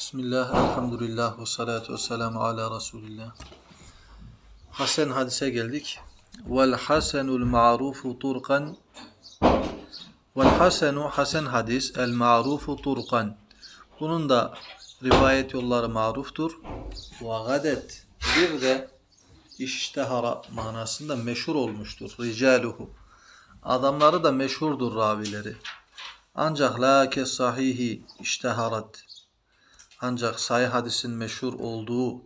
Bismillah, elhamdülillah ve salatu ve selamu ala Resulillah. Hasen hadise geldik. Vel hasenul ma'rufu turkan Vel hasenu hasen hadis el ma'rufu turkan. Bunun da rivayet yolları maruftur. Ve gadet bir de iştehara manasında meşhur olmuştur. Ricaluhu. Adamları da meşhurdur ravileri. Ancak la ke sahihi işteharat. Ancak sahih hadisin meşhur olduğu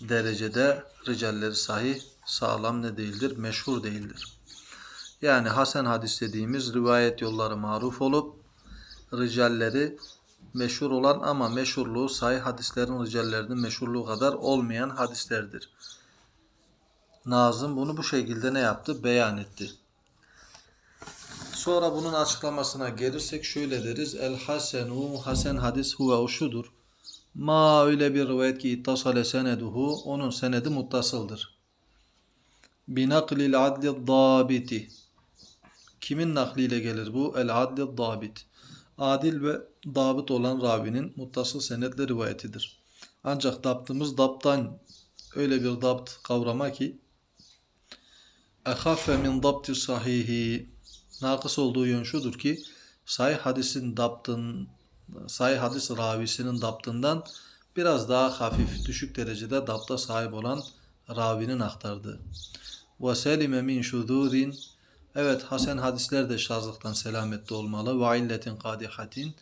derecede ricalleri sahih sağlam ne değildir? Meşhur değildir. Yani hasen hadis dediğimiz rivayet yolları maruf olup ricalleri meşhur olan ama meşhurluğu sahih hadislerin ricallerinin meşhurluğu kadar olmayan hadislerdir. Nazım bunu bu şekilde ne yaptı? Beyan etti. Sonra bunun açıklamasına gelirsek şöyle deriz. El hasenu hasen hadis huve şudur. Ma öyle bir rivayet ki ittasale seneduhu onun senedi muttasıldır. Binaklil adli dabiti. Kimin nakliyle gelir bu? El adli dabit. Adil ve dabit olan ravinin muttasıl senetle rivayetidir. Ancak daptımız daptan öyle bir dapt kavrama ki ehaffe min dabti sahihi nakıs olduğu yön şudur ki sahih hadisin daptın sahih hadis ravisinin daptından biraz daha hafif düşük derecede dapta sahip olan ravinin aktardığı. Ve selime min şudurin Evet hasen hadisler de şazlıktan selamette olmalı. Ve illetin kadihatin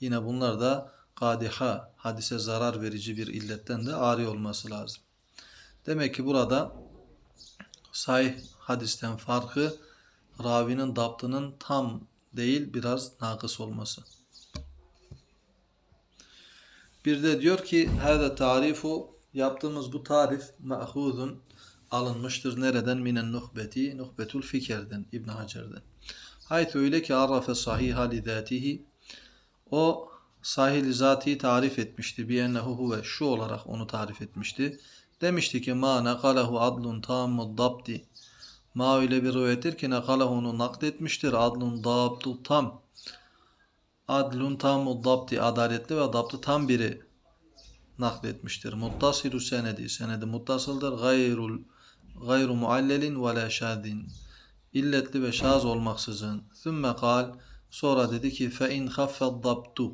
yine bunlar da kadiha hadise zarar verici bir illetten de ari olması lazım. Demek ki burada sahih hadisten farkı ravinin daptının tam değil biraz nakıs olması. Bir de diyor ki hâde tarifu yaptığımız bu tarif ma'hudun alınmıştır. Nereden? Minen nuhbeti, nuhbetul fikirden, İbn Hacer'den. Hayt öyle ki arrafe sahiha li zatihi o sahih zatihi tarif etmişti. Bi ennehu huve şu olarak onu tarif etmişti. Demişti ki ma nakalahu adlun tammud dabti Ma öyle bir rivayettir ki nakalahu onu nakletmiştir. Adlun dabtu tam. Adlun tammud dabti adaletli ve dabtı tam biri nakletmiştir. Muttasilu senedi. Senedi muttasıldır. Gayrul gayru muallelin ve la şadin. İlletli ve şaz olmaksızın. Thümme kal. Sonra dedi ki fe in haffed dabtu.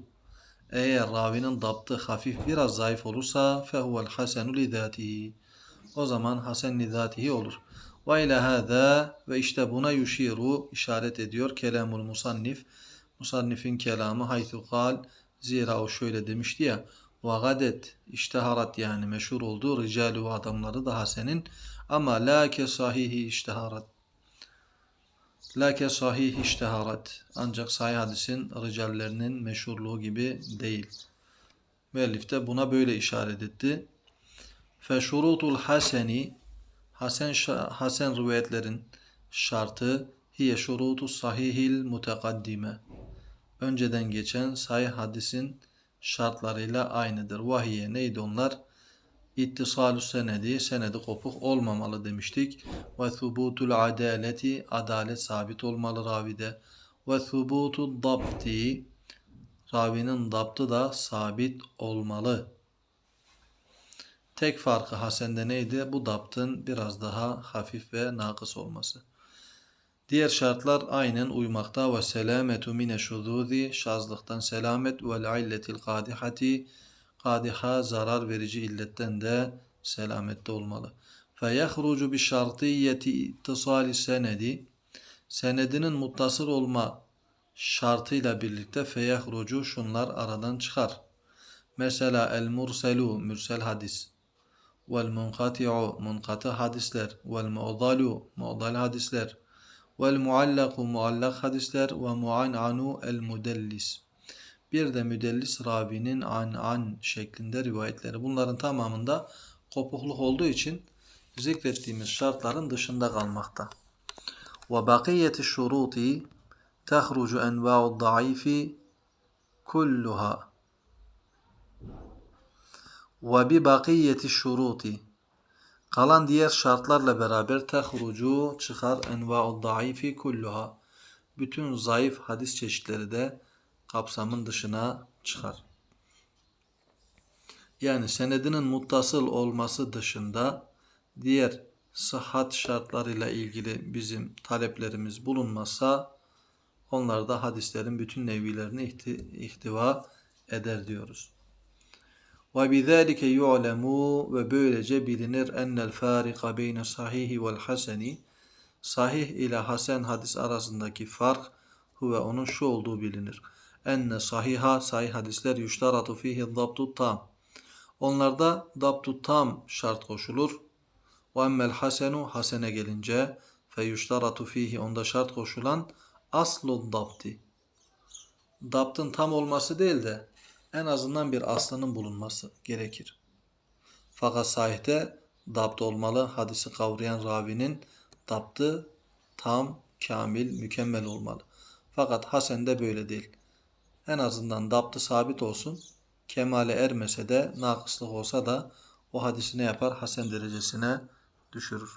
Eğer ravinin dabtı hafif biraz zayıf olursa fehuvel hasenu li zatihi. O zaman hasen li zatihi olur. Ve ile hâzâ ve işte buna yuşiru işaret ediyor kelamul musannif. Musannifin kelamı haythu kal. Zira o şöyle demişti ya. Ve gadet işteharat yani meşhur olduğu ricalu adamları da hasenin ama la ke sahihi işteharat. La ke sahih işteharat. Ancak sahih hadisin ricallerinin meşhurluğu gibi değil. Müellif de buna böyle işaret etti. Feşurutul haseni Hasen Hasen rivayetlerin şartı hiye şurutu sahihil mutekaddime. Önceden geçen sahih hadisin şartlarıyla aynıdır. Vahiye neydi onlar? İttisalü senedi, senedi kopuk olmamalı demiştik. Ve thubutul adaleti, adalet sabit olmalı ravide. Ve thubutu dabti, ravinin dabtı da sabit olmalı. Tek farkı Hasen'de neydi? Bu daptın biraz daha hafif ve nakıs olması. Diğer şartlar aynen uymakta ve selametu mine şuzudi şazlıktan selamet ve illetil kadihati kadiha zarar verici illetten de selamette olmalı. Fe yahrucu bi şartiyeti ittisali senedi senedinin muttasıl olma şartıyla birlikte feyahrucu şunlar aradan çıkar. Mesela el murselu mürsel hadis vel munkati'u munkatı hadisler. Vel mu'dalu mu'dal hadisler. Vel muallaku muallak hadisler. Ve muan'anu el mudellis bir de müdellis ravinin an an şeklinde rivayetleri. Bunların tamamında kopukluk olduğu için zikrettiğimiz şartların dışında kalmakta. Ve bakiyeti şuruti tehrucu enva'u daifi kulluha ve bi bakiyeti şuruti kalan diğer şartlarla beraber tehrucu çıkar enva'u daifi kulluha bütün zayıf hadis çeşitleri de kapsamın dışına çıkar. Yani senedinin muttasıl olması dışında diğer sıhhat şartlarıyla ilgili bizim taleplerimiz bulunmazsa onlar da hadislerin bütün nevilerini ihti- ihtiva eder diyoruz. Ve bizalike yu'lemu ve böylece bilinir ennel farika beyne sahihi vel haseni sahih ile hasen hadis arasındaki fark huve onun şu olduğu bilinir. Enne sahiha sahih hadisler yuştaratu fihi dabtu tam. Onlarda dabtu tam şart koşulur. Ve emmel hasenu hasene gelince fe yuştaratu fihi onda şart koşulan aslu dabti. Dabtın tam olması değil de en azından bir aslının bulunması gerekir. Fakat sahihte dapt olmalı. Hadisi kavrayan ravinin daptı tam, kamil, mükemmel olmalı. Fakat Hasen'de böyle değil. En azından daptı sabit olsun. Kemale ermese de, nakıslık olsa da o hadisi ne yapar? Hasen derecesine düşürür.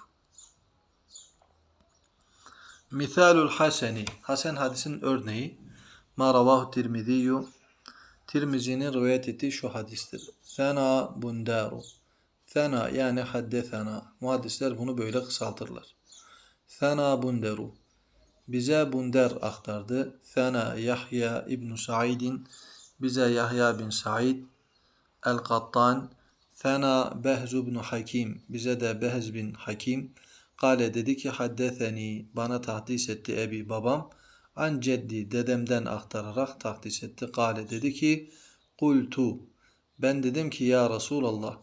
Misalul haseni. Hasen hadisin örneği. Ma ravahu tirmidiyyu. Tirmizi'nin rivayet ettiği şu hadistir. Sena bundaru. Sena yani haddesena. Muhaddisler bunu böyle kısaltırlar. Sena bundaru. Bize Bunder aktardı. Sena Yahya İbn Sa'idin. Bize Yahya bin Sa'id. El-Kattan. Sena Behz ibn Hakim. Bize de Behz bin Hakim. Kale dedi ki haddeseni bana tahdis etti ebi babam. An ceddi dedemden aktararak tahdis etti. Kale dedi ki kultu ben dedim ki ya Resulallah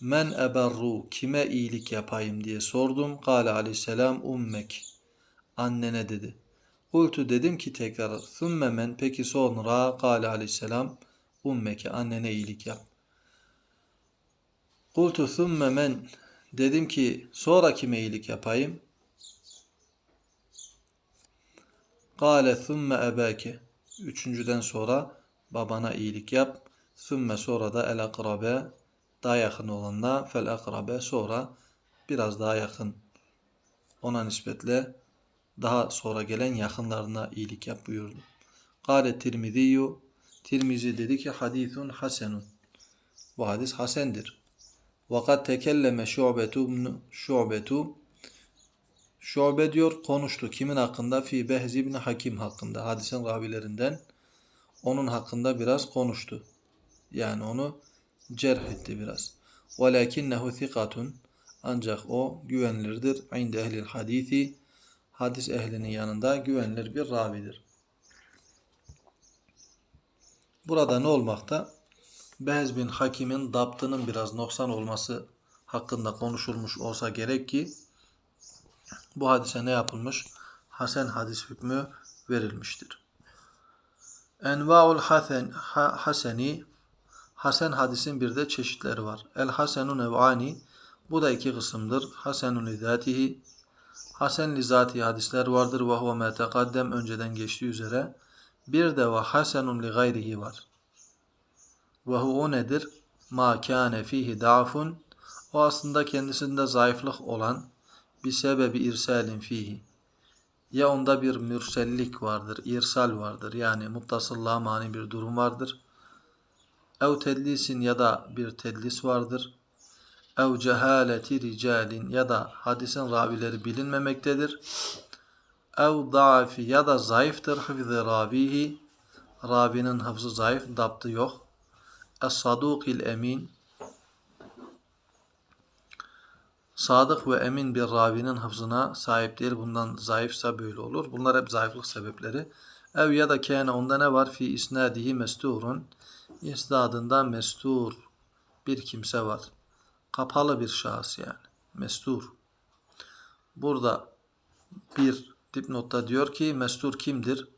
men eberru kime iyilik yapayım diye sordum. Kale aleyhisselam ummek annene dedi. Kultu dedim ki tekrar thumme men peki sonra kale aleyhisselam ummeke annene iyilik yap. Kultu thumme men dedim ki sonra kime iyilik yapayım? Kale thumme ebake. Üçüncüden sonra babana iyilik yap. Thumme sonra da el akrabe daha yakın olanla fel akrabe sonra biraz daha yakın ona nispetle daha sonra gelen yakınlarına iyilik yap buyurdu. Kale Tirmidiyyu Tirmizi dedi ki hadithun hasenun. Bu hadis hasendir. Vakat tekelleme şubetu şubetu Şube diyor konuştu. Kimin hakkında? Fi Behz ibn Hakim hakkında. Hadisin ravilerinden. Onun hakkında biraz konuştu. Yani onu cerh etti biraz. وَلَكِنَّهُ ثِقَةٌ Ancak o güvenilirdir. عِنْدَ ehlil hadisi Hadis ehlinin yanında güvenilir bir ravidir. Burada ne olmakta? Behz bin Hakim'in daptının biraz noksan olması hakkında konuşulmuş olsa gerek ki bu hadise ne yapılmış? Hasen hadis hükmü verilmiştir. Envaul hasen, ha, haseni Hasen hadisin bir de çeşitleri var. El hasenu nev'ani bu da iki kısımdır. Hasenun li zatihi Hasen li zati hadisler vardır. Ve huve me tekaddem önceden geçtiği üzere. Bir de ve hasenun li gayrihi var. Ve o nedir? Ma kâne fihi da'fun o aslında kendisinde zayıflık olan bir sebebi irsalin fihi. Ya onda bir mürsellik vardır, irsal vardır. Yani muttasıllığa mani bir durum vardır. Ev tedlisin ya da bir tedlis vardır. Ev cehaleti ricalin ya da hadisin ravileri bilinmemektedir. Ev da'fi ya da zayıftır hıfzı ravihi. Ravinin hıfzı zayıf, daptı yok. Es-sadukil emin sadık ve emin bir ravinin hıfzına sahip değil. Bundan zayıfsa böyle olur. Bunlar hep zayıflık sebepleri. Ev ya da kâne onda ne var? Fi isnadihi mesturun. İsnadında mestur bir kimse var. Kapalı bir şahıs yani. Mestur. Burada bir dipnotta diyor ki mestur kimdir?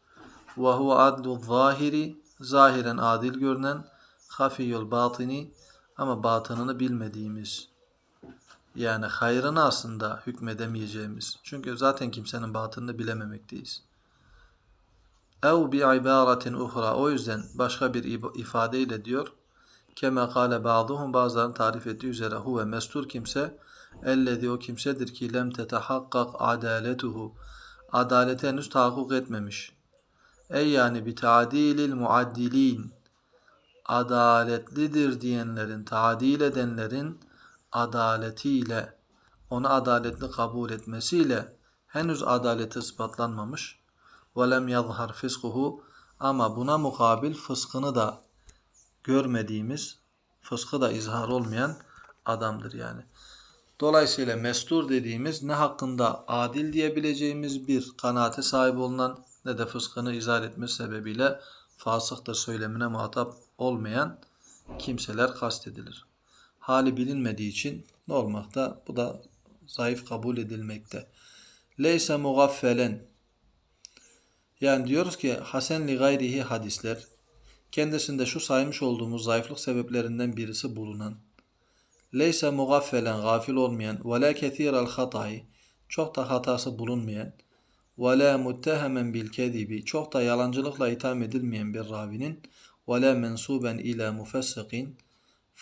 Ve huve adlu zahiri zahiren adil görünen hafiyul batini ama batınını bilmediğimiz yani hayrını aslında hükmedemeyeceğimiz. Çünkü zaten kimsenin batınını bilememekteyiz. Ev bi ibaratin uhra. O yüzden başka bir ifadeyle diyor. Keme kâle ba'duhum bazılarının tarif ettiği üzere huve mestur kimse ellezi o kimsedir ki lem tetehakkak adaletuhu. Adalete henüz tahakkuk etmemiş. Ey yani bi ta'dilil muaddilin. adaletlidir diyenlerin, tadil edenlerin adaletiyle, onu adaletli kabul etmesiyle henüz adaleti ispatlanmamış. وَلَمْ يَظْهَرْ فِسْقُهُ Ama buna mukabil fıskını da görmediğimiz, fıskı da izhar olmayan adamdır yani. Dolayısıyla mestur dediğimiz ne hakkında adil diyebileceğimiz bir kanaate sahip olunan ne de fıskını izah etmesi sebebiyle fasıktır söylemine muhatap olmayan kimseler kastedilir. Hali bilinmediği için ne olmakta? Bu da zayıf kabul edilmekte. Leyse mugaffelen yani diyoruz ki Hasen li gayrihi hadisler kendisinde şu saymış olduğumuz zayıflık sebeplerinden birisi bulunan leyse mugaffelen gafil olmayan ve la kethiral hatayı çok da hatası bulunmayan ve la muttehemen bil kedibi çok da yalancılıkla itham edilmeyen bir ravinin ve la mensuben ila mufessikin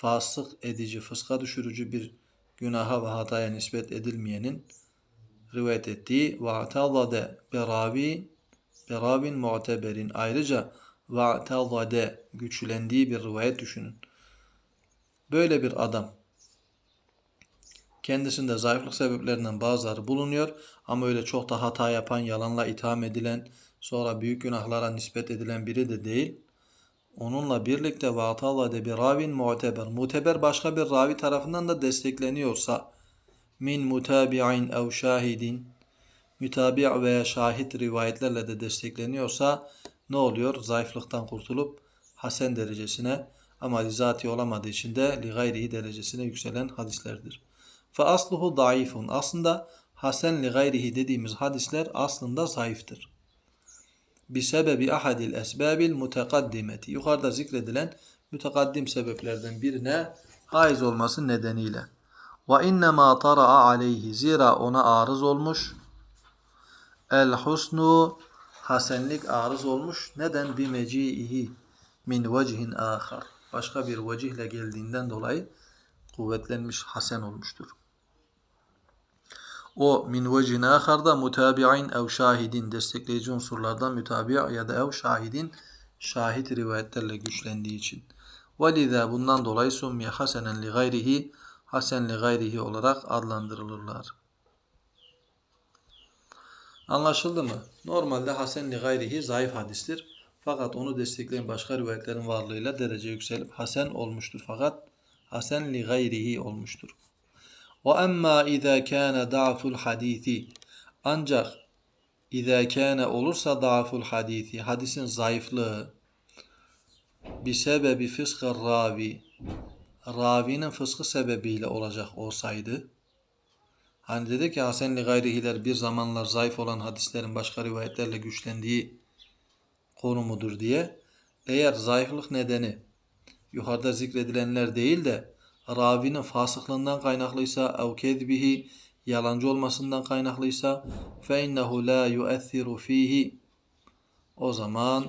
fasık edici, fıska düşürücü bir günaha ve hataya nispet edilmeyenin rivayet ettiği ve atazade beravi berabin mu'teberin ayrıca ve atazade güçlendiği bir rivayet düşünün. Böyle bir adam kendisinde zayıflık sebeplerinden bazıları bulunuyor ama öyle çok da hata yapan, yalanla itham edilen, sonra büyük günahlara nispet edilen biri de değil. Onunla birlikte vatallade bir ravin muteber. Muteber başka bir ravi tarafından da destekleniyorsa min mutabi'in ev şahidin mütabi' veya şahit rivayetlerle de destekleniyorsa ne oluyor? Zayıflıktan kurtulup hasen derecesine ama lizati olamadığı için de li gayrihi derecesine yükselen hadislerdir. Fe asluhu daifun. Aslında hasen li gayrihi dediğimiz hadisler aslında zayıftır. Bi sebebi ahadil esbabil mutekaddimeti. Yukarıda zikredilen mütekaddim sebeplerden birine haiz olması nedeniyle. Ve innema tara'a aleyhi. Zira ona arız olmuş. El husnu hasenlik arız olmuş. Neden? Bi meci'ihi min vecihin ahar. Başka bir vecihle geldiğinden dolayı kuvvetlenmiş hasen olmuştur. O min vecin aharda mutabi'in ev şahidin destekleyici unsurlardan mütabi' ya da ev şahidin şahit rivayetlerle güçlendiği için. Velidâ bundan dolayı summiye hasenen li gayrihi hasen li gayrihi olarak adlandırılırlar. Anlaşıldı mı? Normalde hasen li gayrihi zayıf hadistir. Fakat onu destekleyen başka rivayetlerin varlığıyla derece yükselip hasen olmuştur. Fakat hasen li gayrihi olmuştur. Ve emma izâ kâne da'ful hadisi ancak izâ kâne olursa da'ful hadisi hadisin zayıflığı bir sebebi fıskı ravi ravinin fıskı sebebiyle olacak olsaydı hani dedi ki Hasenli gayrihiler bir zamanlar zayıf olan hadislerin başka rivayetlerle güçlendiği konumudur diye eğer zayıflık nedeni yukarıda zikredilenler değil de ravinin fasıklığından kaynaklıysa ev kezbihi yalancı olmasından kaynaklıysa fe innehu la yu'ethiru fihi. O zaman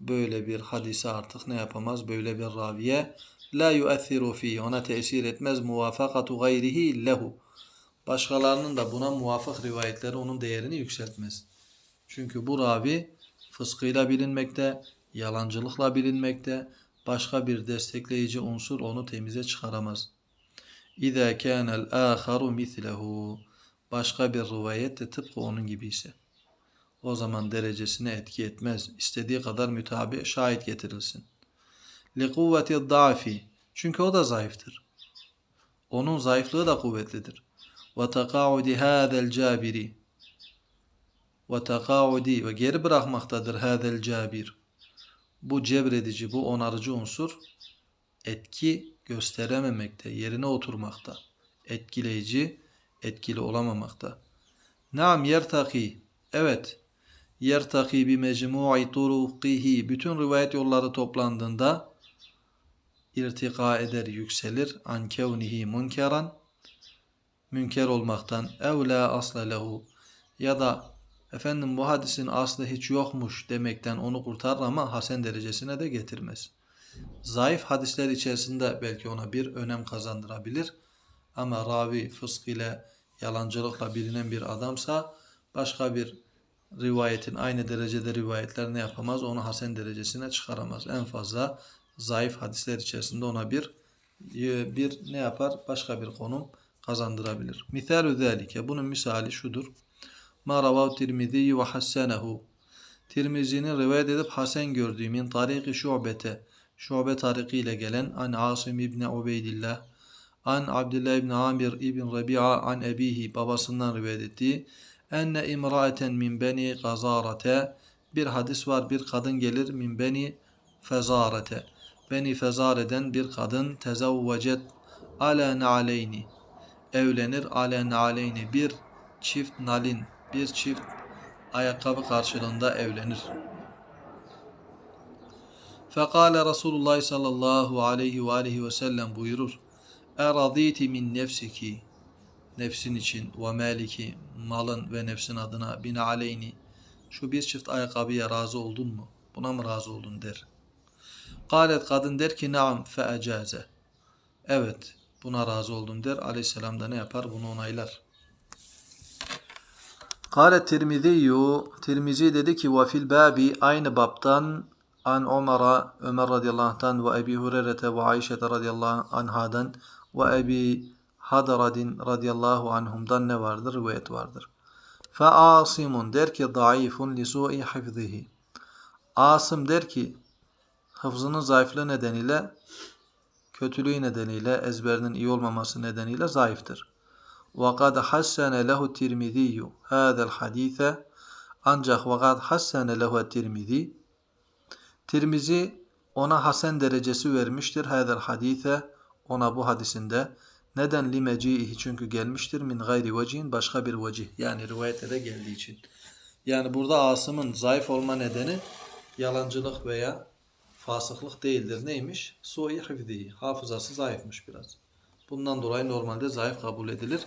böyle bir hadise artık ne yapamaz? Böyle bir raviye la yu'ethiru fihi ona tesir etmez. Muvafakatu gayrihi lehu. Başkalarının da buna muvafık rivayetleri onun değerini yükseltmez. Çünkü bu ravi fıskıyla bilinmekte, yalancılıkla bilinmekte, başka bir destekleyici unsur onu temize çıkaramaz. İza kana al-aharu mislehu başka bir rivayet de tıpkı onun gibi ise o zaman derecesine etki etmez. İstediği kadar mütabi şahit getirilsin. Li kuvveti dafi çünkü o da zayıftır. Onun zayıflığı da kuvvetlidir. Ve takaudi hadel cabiri ve takaudi ve geri bırakmaktadır hadel cabir bu cebredici, bu onarıcı unsur etki gösterememekte, yerine oturmakta. Etkileyici, etkili olamamakta. Naam yertaki. Evet. Yertaki bi mecmu'i turuqihi. Bütün rivayet yolları toplandığında irtika eder, yükselir. An kevnihi munkeran. Münker olmaktan. Evla asla lehu. Ya da efendim bu hadisin aslı hiç yokmuş demekten onu kurtarır ama hasen derecesine de getirmez. Zayıf hadisler içerisinde belki ona bir önem kazandırabilir. Ama ravi fısk ile yalancılıkla bilinen bir adamsa başka bir rivayetin aynı derecede rivayetler ne yapamaz? Onu hasen derecesine çıkaramaz. En fazla zayıf hadisler içerisinde ona bir e, bir ne yapar? Başka bir konum kazandırabilir. Misalü zalike. Bunun misali şudur. Ma ravav Tirmizi ve hassenehu. Tirmizi'nin rivayet edip hasen gördüğü min tariki şubete. Şube tariki ile gelen an Asim İbni Ubeydillah an Abdullah İbni Amir İbn Rabi'a an ebihi babasından rivayet ettiği enne imraeten min beni gazarete bir hadis var bir kadın gelir min beni fezarete beni fezareden bir kadın tezavvecet ala naleyni evlenir ala naleyni bir çift nalin bir çift ayakkabı karşılığında evlenir. Fekale Resulullah sallallahu aleyhi ve aleyhi ve sellem buyurur. Eraditi min nefsiki nefsin için ve maliki malın ve nefsin adına bin aleyni şu bir çift ayakkabıya razı oldun mu? Buna mı razı oldun der. Kalet kadın der ki naam fe ecaze. Evet buna razı oldum der. Aleyhisselam da ne yapar? Bunu onaylar. Kale Tirmiziyu Tirmizi dedi ki ve fil babi aynı babtan an Ömer'a Ömer radıyallahu anh'tan ve Ebi Hureyre'te ve Ayşe radıyallahu anhadan ve Ebi Hadaradin radıyallahu anhumdan ne vardır? Rivayet vardır. Fe Asimun der ki zayıfun li su'i hifzihi. Asım der ki hıfzının zayıflığı nedeniyle kötülüğü nedeniyle ezberinin iyi olmaması nedeniyle zayıftır. وقد حسن له الترمذي هذا الحديث ancak وقد حسن له الترمذي Tirmizi ona hasen derecesi vermiştir. Hadel hadise ona bu hadisinde neden limecihi çünkü gelmiştir min gayri vecihin başka bir vecih yani rivayette de geldiği için. Yani burada Asım'ın zayıf olma nedeni yalancılık veya fasıklık değildir. Neymiş? Su'i hifdi. Hafızası zayıfmış biraz. Bundan dolayı normalde zayıf kabul edilir.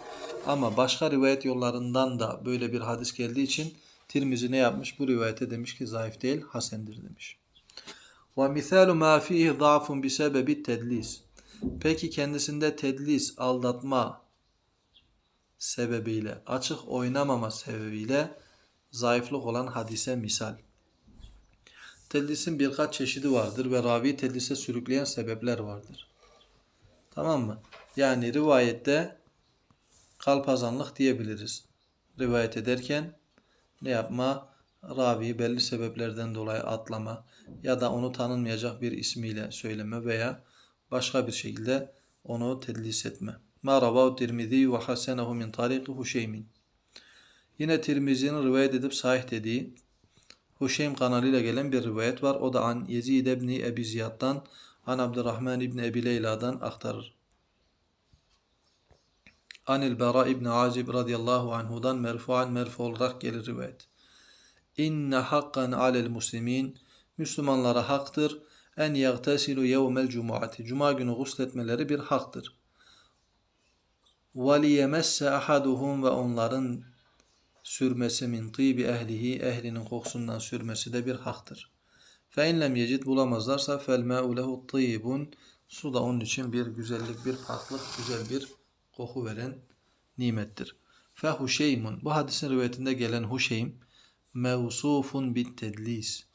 Ama başka rivayet yollarından da böyle bir hadis geldiği için Tirmizi ne yapmış? Bu rivayete demiş ki zayıf değil, hasendir demiş. Ma fihi zafun bi sebebi tedlis. Peki kendisinde tedlis, aldatma sebebiyle, açık oynamama sebebiyle zayıflık olan hadise misal. Tedlisin birkaç çeşidi vardır ve ravi tedlise sürükleyen sebepler vardır. Tamam mı? Yani rivayette kalpazanlık diyebiliriz. Rivayet ederken ne yapma? Ravi belli sebeplerden dolayı atlama ya da onu tanınmayacak bir ismiyle söyleme veya başka bir şekilde onu tedlis etme. Ma ravahu Tirmizi ve hasenehu min tariki Huşeymin. Yine Tirmizi'nin rivayet edip sahih dediği Huşeym kanalıyla gelen bir rivayet var. O da an Yezid ibn Ebi Ziyad'dan an Abdurrahman ibn Ebi Leyla'dan aktarır. Anil Bera İbni Azib radıyallahu anhudan merfuan merfu olarak gelir rivayet. İnne hakkan alel muslimin Müslümanlara haktır en yagtesilu yevmel cumuati. Cuma günü gusletmeleri bir haktır. Liyemesse ahaduhum ve onların sürmesi min tibi ehlihi ehlinin kokusundan sürmesi de bir haktır. Fe in lem yecid bulamazlarsa fel ma'u lehu tibun su da onun için bir güzellik, bir paklılık, güzel bir koku veren nimettir. Fe bu hadisin rivayetinde gelen huşeym mevsufun bit tedlis.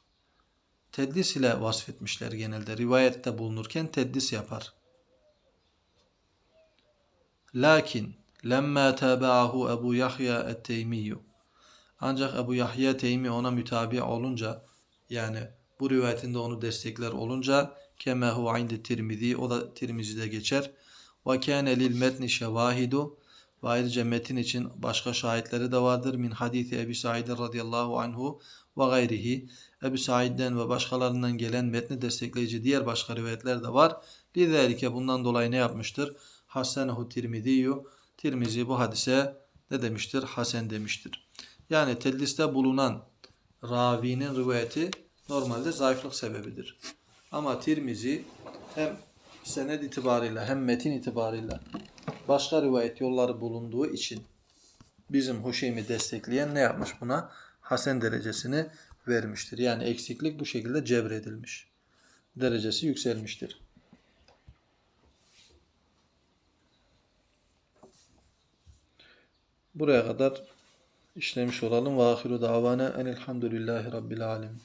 Tedlis ile vasfetmişler genelde. Rivayette bulunurken tedlis yapar. Lakin lemma tabahu Ebu Yahya et-Teymiyyu. Ancak Ebu Yahya Teymi ona mütabi olunca yani bu rivayetinde onu destekler olunca kemehu indi Tirmizi o da Tirmizi'de geçer. Ve kâne lil metni şevahidu ve ayrıca metin için başka şahitleri de vardır. Min hadisi Ebi Said radıyallahu anhu ve gayrihi. Ebu Said'den ve başkalarından gelen metni destekleyici diğer başka rivayetler de var. Lidalike bundan dolayı ne yapmıştır? Hasenehu Tirmidiyyu. Tirmizi bu hadise ne demiştir? Hasen demiştir. Yani tedliste bulunan ravinin rivayeti normalde zayıflık sebebidir. Ama Tirmizi hem sened itibarıyla hem metin itibarıyla başka rivayet yolları bulunduğu için bizim Huşeym'i destekleyen ne yapmış buna? Hasen derecesini vermiştir. Yani eksiklik bu şekilde cebredilmiş. Derecesi yükselmiştir. Buraya kadar işlemiş olalım. Ve ahiru davana enelhamdülillahi rabbil alemin.